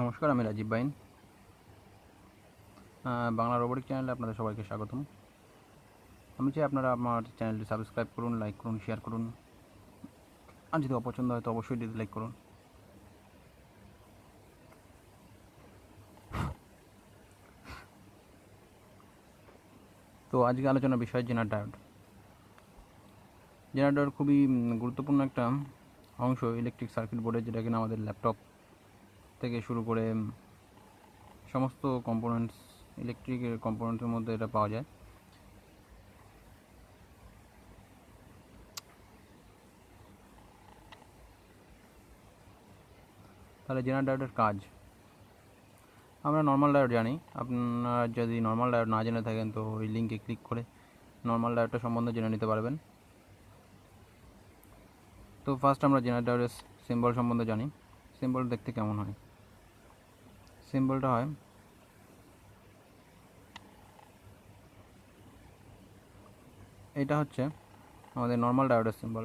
নমস্কার, আমি রাজীব বাইন। বাংলা রোবটিক চ্যানেলে আপনাদের সবাইকে স্বাগতম। আমি চাই আপনারা আমার চ্যানেলটি সাবস্ক্রাইব করুন, লাইক করুন, শেয়ার করুন। আর যদি অপছন্দ হয় তো অবশ্যই ডিসলাইক করুন। তো আজকে আলোচনার বিষয় জেনার ডায়োড জেনার ডায়োড খুবই গুরুত্বপূর্ণ একটা অংশ ইলেকট্রিক সার্কিট বোর্ডের, যেটা কিনা আমাদের ল্যাপটপ। থেকে শুরু করে সমস্ত কম্পোনেন্টস ইলেকট্রিকের কম্পোনেন্টের মধ্যে এটা পাওয়া যায়। তাহলে জেনার ডায়োডের কাজ। আমরা নর্মাল ডায়োড জানি। আপনারা যদি নর্মাল ডায়োড না জেনে থাকেন, তো ওই লিঙ্কে ক্লিক করে নর্মাল ডায়োডটা সম্বন্ধে জেনে নিতে পারবেন। তো ফার্স্ট আমরা জেনার ডায়োডের সিম্বল সম্বন্ধে জানি। সিম্বল দেখতে কেমন হয়। সিম্বলটা হয়। এটা হচ্ছে আমাদের নর্মাল ডায়োডের সিম্বল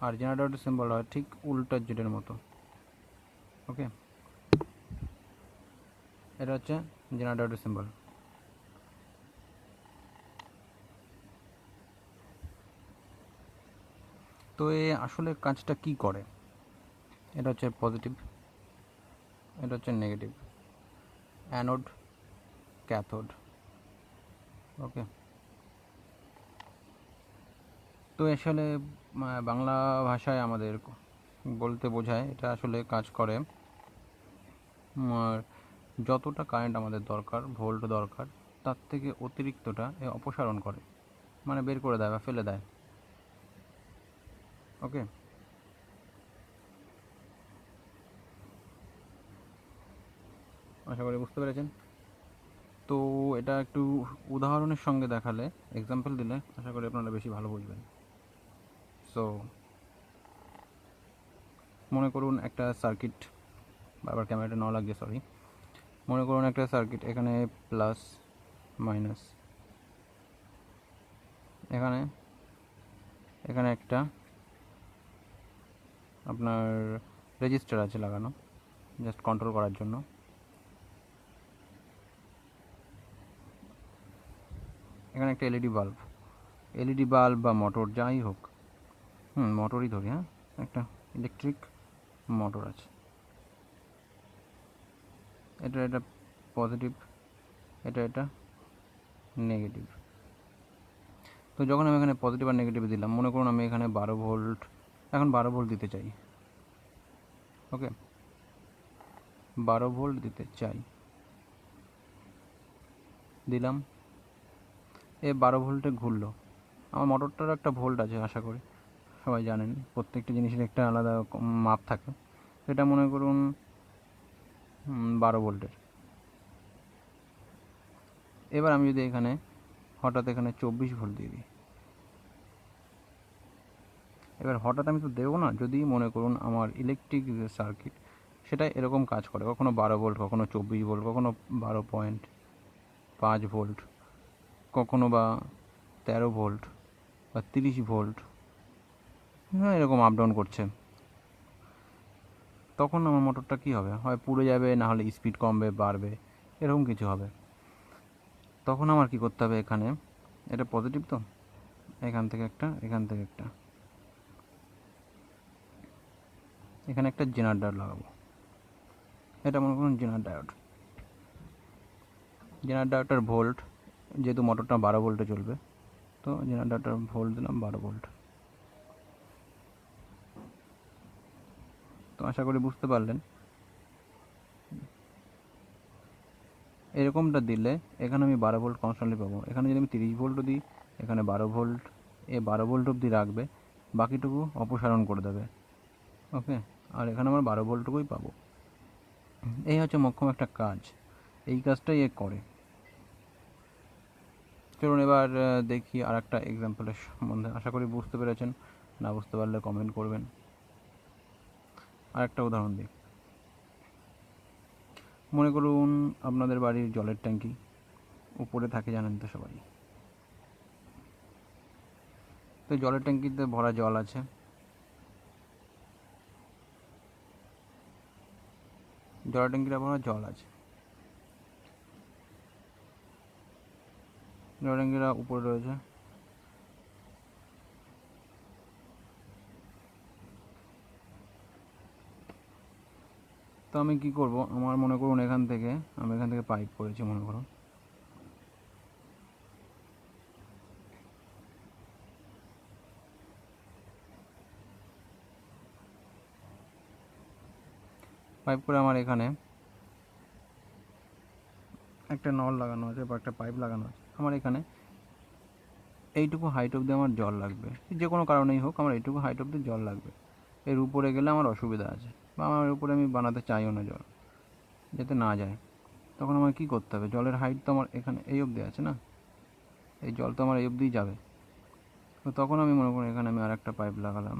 আর জেনার ডায়োডের সিম্বল হয় ঠিক উল্টো জেটের মতো। ওকে এটা হচ্ছে জেনার ডায়োডের সিম্বল তো এ আসলে কাজটা কি করে? এটা হচ্ছে পজিটিভ এটা হচ্ছে নেগেটিভ অ্যানোড ক্যাথোড। ওকে। তো আসলে বাংলা ভাষায় আমাদের বলতে বোঝায়, এটা আসলে কাজ করে। যতটা কারেন্ট আমাদের দরকার ভোল্ট দরকার, তার থেকে অতিরিক্তটা অপসারণ করে। মানে বের করে দেয় বা ফেলে দেয়। ওকে? আশা করি বুঝতে পেরেছেন। তো এটা একটু উদাহরণের সঙ্গে দেখালে এক্সাম্পল দিলে আশা করি আপনারা বেশি ভালো বুঝবেন। সো মনে করুন একটা সার্কিট বারবার ক্যামেরাটা ন লাগিয়ে সরি মনে করুন একটা সার্কিট এখানে প্লাস মাইনাস এখানে এখানে একটা আপনার রেজিস্টার আছে লাগানো জাস্ট কন্ট্রোল করার জন্য। এখানে একটা এলইডি বাল্ব। এলইডি বাল্ব বা মোটর যাই হোক, হুম, মোটরই ধরি হ্যাঁ একটা ইলেকট্রিক মোটর আছে। এটা এটা পজিটিভ এটা এটা নেগেটিভ তো যখন আমি এখানে পজিটিভ আর নেগেটিভ দিলাম, মনে করুন আমি এখানে বারো ভোল্ট, এখন বারো ভোল্ট দিতে চাই। ওকে? বারো ভোল্ট দিতে চাই। দিলাম। এ বারো ভোল্টে ঘুরলো। আমার মোটরটার একটা ভোল্ট আছে, আশা করি। সবাই জানেন, প্রত্যেকটা জিনিসের একটা আলাদা মাপ থাকে। এটা মনে করুন বারো ভোল্টের। এবার আমি যদি এখানে, হঠাৎ এখানে চব্বিশ ভোল্ট দিয়ে দিই। এবার হঠাৎ আমি তো দেবো না, যদি মনে করুন আমার ইলেকট্রিক সার্কিট সেটা এরকম কাজ করে। কখনো বারো ভোল্ট, কখনো চব্বিশ ভোল্ট, কখনো বারো পয়েন্ট পাঁচ ভোল্ট। কখনো বা তেরো ভোল্ট বা তিরিশ ভোল্ট হ্যাঁ এরকম আপ ডাউন করছে। তখন আমার মোটরটা কী হবে? হয় পুড়ে যাবে, না হলে স্পিড কমবে, বাড়বে, এরকম কিছু হবে। তখন আমার কি করতে হবে এখানে? এটা পজিটিভ তো? এখান থেকে একটা, এখান থেকে একটা। এখানে একটা জেনার ডায়োড লাগাবো। এটা মনে করুন জেনার ডায়োড জেনার ডায়োডটার ভোল্ট যেহেতু মোটরটা বারো ভোল্টে চলবে, তো জেনার ডায়োডটার ভোল্ট দিলাম বারো ভোল্ট। তো আশা করি বুঝতে পারলেন। এরকমটা দিলে এখানে আমি বারো ভোল্ট কনস্ট্যান্টলি পাবো। এখানে যদি আমি তিরিশ ভোল্টও দিই, এখানে বারো ভোল্ট, এ বারো ভোল্ট অবধি রাখবে, বাকিটুকু অপসারণ করে দেবে। ওকে? আর এখানে আমার বারো ভোল্টটুকুই পাবো। এই হচ্ছে মোক্ষম একটা কাজ। এই কাজটাই এ করে। চলুন এবার দেখি আর একটা এক্সাম্পলের সম্বন্ধে। আশা করি বুঝতে পেরেছেন। না বুঝতে পারলে কমেন্ট করবেন। আর একটা উদাহরণ দিই। মনে করুন আপনাদের বাড়ির জলের ট্যাঙ্কি উপরে থাকে, জানেন তো সবাই? তো জলের ট্যাঙ্কিতে ভরা জল আছে। জলের ট্যাঙ্কির ভরা জল আছে। জল উপরে রয়েছে। তো আমি কি করব? আমার মনে করুন এখান থেকে, আমি এখান থেকে পাইপ করেছি, মনে করুন। পাইপ করে আমার এখানে একটা নল লাগানো আছে বা একটা পাইপ লাগানো আছে। আমার এখানে। এইটুকু হাইট অবধি আমার জল লাগবে। যে কোনো কারণেই হোক আমার এইটুকু হাইট অবধি জল লাগবে। এর উপরে গেলে আমার অসুবিধা আছে বা আমার উপরে আমি বানাতে চাইও না জল, যাতে না যায়। তখন আমার কী করতে হবে? জলের হাইট তো আমার এখানে এই অবধি আছে না? এই জল তো আমার এই অবধিই যাবে। তো তখন আমি মনে করি এখানে আমি আর একটা পাইপ লাগালাম।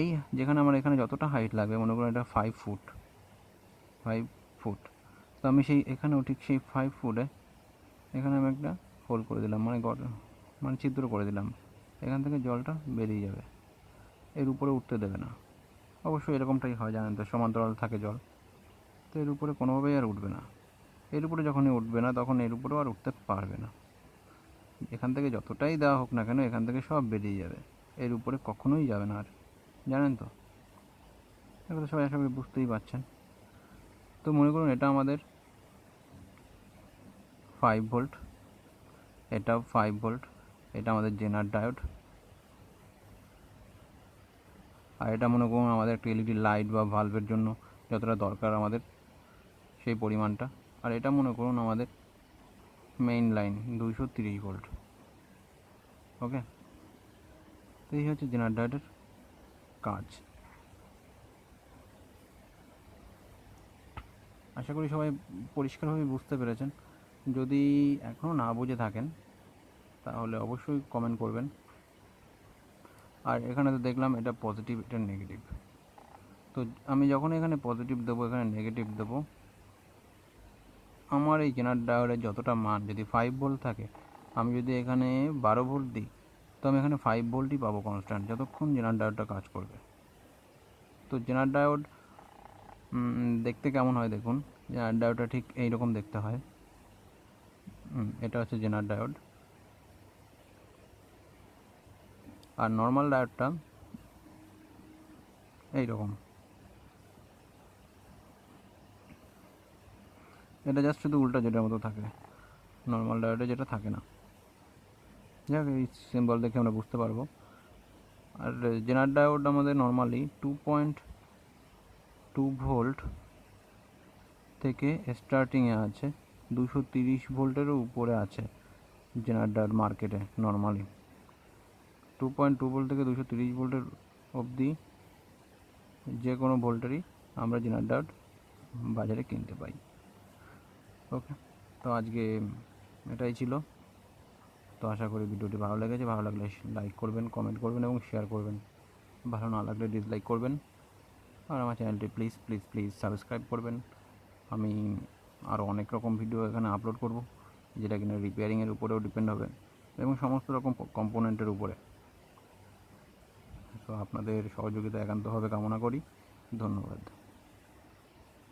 এই যেখানে আমার এখানে যতটা হাইট লাগবে, মনে করুন এটা ফাইভ ফুট ফাইভ ফুট তো আমি সেই এখানেও ঠিক সেই ফাইভ ফুটে এখানে আমি একটা হোল করে দিলাম মানে মানে ছিদ্র করে দিলাম। এখান থেকে জলটা বেরিয়ে যাবে। এর উপরে উঠতে দেবে না। অবশ্যই এরকমটাই হয়, জানেন তো, সমান্তরাল থাকে জল। তো এর উপরে কোনোভাবেই আর উঠবে না। এর উপরে যখনই উঠবে না, তখন এর উপরেও আর উঠতে পারবে না। এখান থেকে যতটাই দেওয়া হোক না কেন, এখান থেকে সব বেরিয়ে যাবে। এর উপরে কখনোই যাবে না আর, জানেন তো? এগুলো তো সবাই করি বুঝতেই পারছেন। তো মনে করুন, এটা আমাদের ফাইভ ভোল্ট এটাও ফাইভ ভোল্ট এটা আমাদের জেনার ডায়োড আর এটা মনে করুন আমাদের একটা এলইডি লাইট বা ভালভের জন্য যতটা দরকার আমাদের সেই পরিমাণটা, আর এটা মনে করুন আমাদের মেইন লাইন দুইশো তিরিশ ভোল্ট ওকে তো এই হচ্ছে জেনার ডায়োডের কাজ। আশা করি সবাই পরিষ্কারভাবে বুঝতে পেরেছেন। যদি এখনও না বুঝে থাকেন, তাহলে অবশ্যই কমেন্ট করবেন। আর এখানে তো দেখলাম এটা পজিটিভ এটা নেগেটিভ তো আমি যখন এখানে পজিটিভ দেবো, এখানে নেগেটিভ দেবো, আমার এই জেনার ডায়োডের যতটা মান, যদি ফাইভ ভোল্ট থাকে, আমি যদি এখানে বারো ভোল্ট দিই, তো আমি এখানে ফাইভ ভোল্টই পাবো কনস্ট্যান্ট যতক্ষণ জেনার ডায়োডটা কাজ করবে। তো জেনার ডায়োড দেখতে কেমন হয় দেখুন জেনার ডায়োডটা ঠিক এইরকম দেখতে হয়। এটা হচ্ছে জেনার ডায়োড। আর নর্মাল ডায়োডটা এইরকম। এটা জাস্ট শুধু উল্টা যেটার মতো থাকে। নর্মাল ডায়োডে যেটা থাকে না। যাক, এই সিম্বল দেখে আমরা বুঝতে পারব। আর জেনার ডায়োড আমাদের normally two point two volt থেকে স্টার্টিংয়ে আছে। দুশো তিরিশ ভোল্টেরও উপরে আছে জেনার ডায়োড মার্কেটে normally two point two volt থেকে দুশো তিরিশ ভোল্টের অবধি যে কোনো ভোল্টেরই আমরা জেনার ডায়োড বাজারে কিনতে পাই। ওকে তো আজকে এটাই ছিল। তো আশা করি ভিডিওটি ভালো লেগেছে। ভালো লাগলে লাইক করবেন কমেন্ট করবেন এবং শেয়ার করবেন। ভালো না লাগলে ডিসলাইক করবেন। আর আমার চ্যানেলটি প্লিজ প্লিজ প্লিজ সাবস্ক্রাইব করবেন। আমি আরও অনেক রকম ভিডিও এখানে আপলোড করব, যেটা কিনা রিপেয়ারিংয়ের উপরেও ডিপেন্ড হবে, এবং সমস্ত রকম কম্পোনেন্টের উপরে। সো আপনাদের সহযোগিতা একান্তভাবে কামনা করি। ধন্যবাদ।